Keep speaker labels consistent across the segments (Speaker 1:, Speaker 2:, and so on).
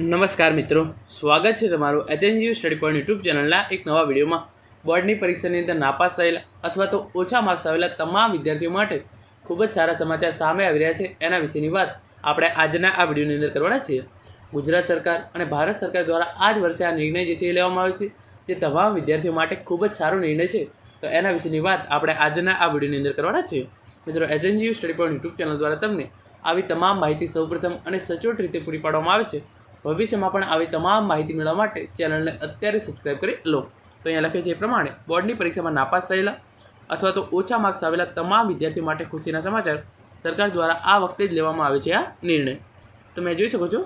Speaker 1: નમસ્કાર મિત્રો સ્વાગત છે તમારું એચએનજીયુ સ્ટડી પોઈન્ટ યુટ્યુબ ચેનલના એક નવા વિડીયોમાં બોર્ડની પરીક્ષાની અંદર નાપાસ થયેલા અથવા તો ઓછા માર્ક્સ આવેલા તમામ વિદ્યાર્થીઓ માટે ખૂબ જ સારા સમાચાર સામે આવી રહ્યા છે એના વિશેની વાત આપણે આજના આ વિડીયોની અંદર કરવાના છીએ ગુજરાત સરકાર અને ભારત સરકાર દ્વારા આ જ વર્ષે આ નિર્ણય જે છે એ લેવામાં આવ્યો છે તે તમામ વિદ્યાર્થીઓ માટે ખૂબ જ સારો નિર્ણય છે તો એના વિશેની વાત આપણે આજના આ વિડીયોની અંદર કરવાના છીએ મિત્રો HNGU study point YouTube channel દ્વારા તમને આવી તમામ માહિતી સૌપ્રથમ અને સચોટ રીતે પૂરી પાડવામાં આવે છે ભવિષ્યમાં પણ આવી તમામ માહિતી મેળવવા માટે ચેનલને અત્યારે સબસ્ક્રાઈબ કરી લો તો અહીંયા લખે છે એ પ્રમાણે બોર્ડની પરીક્ષામાં નાપાસ થયેલા અથવા તો ઓછા માર્ક્સ આવેલા તમામ વિદ્યાર્થીઓ માટે ખુશીના સમાચાર સરકાર દ્વારા આ વખતે જ લેવામાં આવે છે આ નિર્ણય તમે જોઈ શકો છો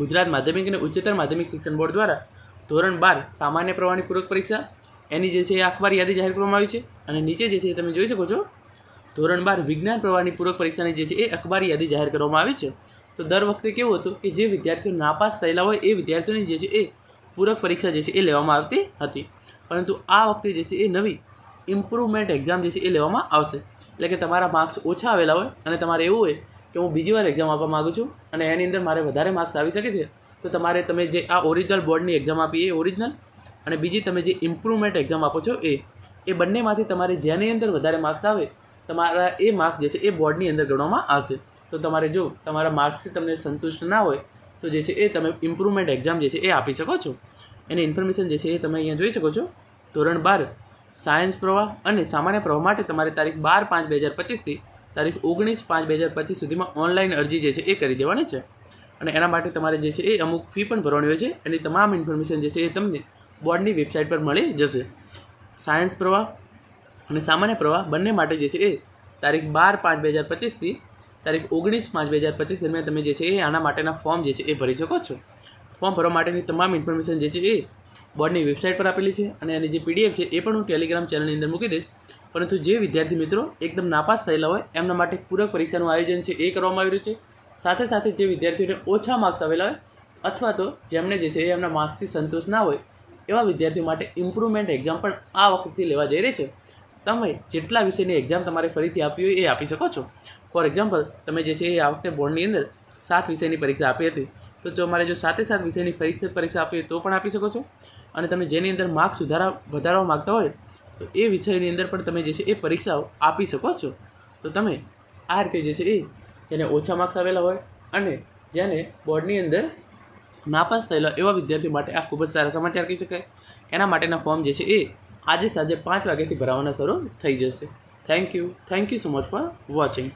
Speaker 1: ગુજરાત માધ્યમિક અને ઉચ્ચતર માધ્યમિક શિક્ષણ બોર્ડ દ્વારા ધોરણ બાર સામાન્ય પ્રવાહની પૂરક પરીક્ષા એની જે છે એ અખબાર યાદી જાહેર કરવામાં આવી છે અને નીચે જે છે તમે જોઈ શકો છો ધોરણ બાર વિજ્ઞાન પ્રવાહની પૂરક પરીક્ષાની જે છે એ અખબારી યાદી જાહેર કરવામાં આવી છે તો દર વખતે કેવું હતું કે જે વિદ્યાર્થીઓ નાપાસ થયેલા હોય એ વિદ્યાર્થીઓની જે છે એ પૂરક પરીક્ષા જે છે એ લેવામાં આવતી હતી પરંતુ આ વખતે જે છે એ નવી ઇમ્પ્રુવમેન્ટ એક્ઝામ જે છે એ લેવામાં આવશે એટલે કે તમારા માર્ક્સ ઓછા આવેલા હોય અને તમારે એવું હોય કે હું બીજી વાર એક્ઝામ આપવા માગું છું અને એની અંદર મારે વધારે માર્ક્સ આવી શકે છે તો તમારે તમે જે આ ઓરિજિનલ બોર્ડની એક્ઝામ આપી એ ઓરિજિનલ અને બીજી તમે જે ઇમ્પ્રુવમેન્ટ એક્ઝામ આપો છો એ એ બંનેમાંથી તમારે જેની અંદર વધારે માર્ક્સ આવે તમારા એ માર્ક્સ જે છે એ બોર્ડની અંદર ગણવામાં આવશે તો તમારે જો તમારા માર્ક્સથી તમને સંતુષ્ટ ના હોય તો જે છે એ તમે ઇમ્પ્રુવમેન્ટ એક્ઝામ જે છે એ આપી શકો છો એની ઇન્ફોર્મેશન જે છે એ તમે અહીંયા જોઈ શકો છો ધોરણ બાર સાયન્સ પ્રવાહ અને સામાન્ય પ્રવાહ માટે તમારે તારીખ બાર પાંચ બે હજાર પચીસથી તારીખ ઓગણીસ પાંચ બે હજાર પચીસ સુધીમાં ઓનલાઈન અરજી જે છે એ કરી દેવાની છે અને એના માટે તમારે જે છે એ અમુક ફી પણ ભરવાની હોય છે એની તમામ ઇન્ફોર્મેશન જે છે એ તમને બોર્ડની વેબસાઇટ પર મળી જશે સાયન્સ પ્રવાહ અને સામાન્ય પ્રવાહ બંને માટે જે છે એ તારીખ બાર પાંચ બે હજાર પચીસથી તારીખ ઓગણીસ પાંચ બે હજાર પચીસ દરમિયાન તમે જે છે એ આના માટેના ફોર્મ જે છે એ ભરી શકો છો ફોર્મ ભરવા માટેની તમામ ઇન્ફોર્મેશન જે છે એ બોર્ડની વેબસાઇટ પર આપેલી છે અને એની જે પીડીએફ છે એ પણ હું ટેલિગ્રામ ચેનલની અંદર મૂકી દઈશ પરંતુ જે વિદ્યાર્થી મિત્રો એકદમ નાપાસ થયેલા હોય એમના માટે પૂરક પરીક્ષાનું આયોજન છે એ કરવામાં આવી રહ્યું છે સાથે સાથે જે વિદ્યાર્થીઓને ઓછા માર્ક્સ આવેલા હોય અથવા તો જેમને જે છે એ એમના માર્ક્સથી સંતોષ ના હોય એવા વિદ્યાર્થીઓ માટે ઇમ્પ્રુવમેન્ટ એક્ઝામ પણ આ વખતથી લેવા જઈ રહી છે તમે જેટલા વિષયની એક્ઝામ તમારે ફરીથી આપવી હોય એ આપી શકો છો ફોર એક્ઝામ્પલ તમે જે છે એ આ વખતે બોર્ડની અંદર સાત વિષયની પરીક્ષા આપી હતી તો જો મારે જો સાતે સાત વિષયની પરીક્ષા આપવી હોય તો પણ આપી શકો છો અને તમે જેની અંદર માર્ક સુધારા વધારવા માગતા હોય તો એ વિષયની અંદર પણ તમે જે છે એ પરીક્ષાઓ આપી શકો છો તો તમે આ રીતે જે છે એ જેને ઓછા માર્ક્સ આવેલા હોય અને જેને બોર્ડની અંદર નાપાસ થયેલા એવા વિદ્યાર્થીઓ માટે આ ખૂબ જ સારા સમાચાર કહી શકાય એના માટેના ફોર્મ જે છે એ આજે સાંજે પાંચ વાગ્યાથી ભરાવાના શરૂ થઈ જશે thank you thank you so much for watching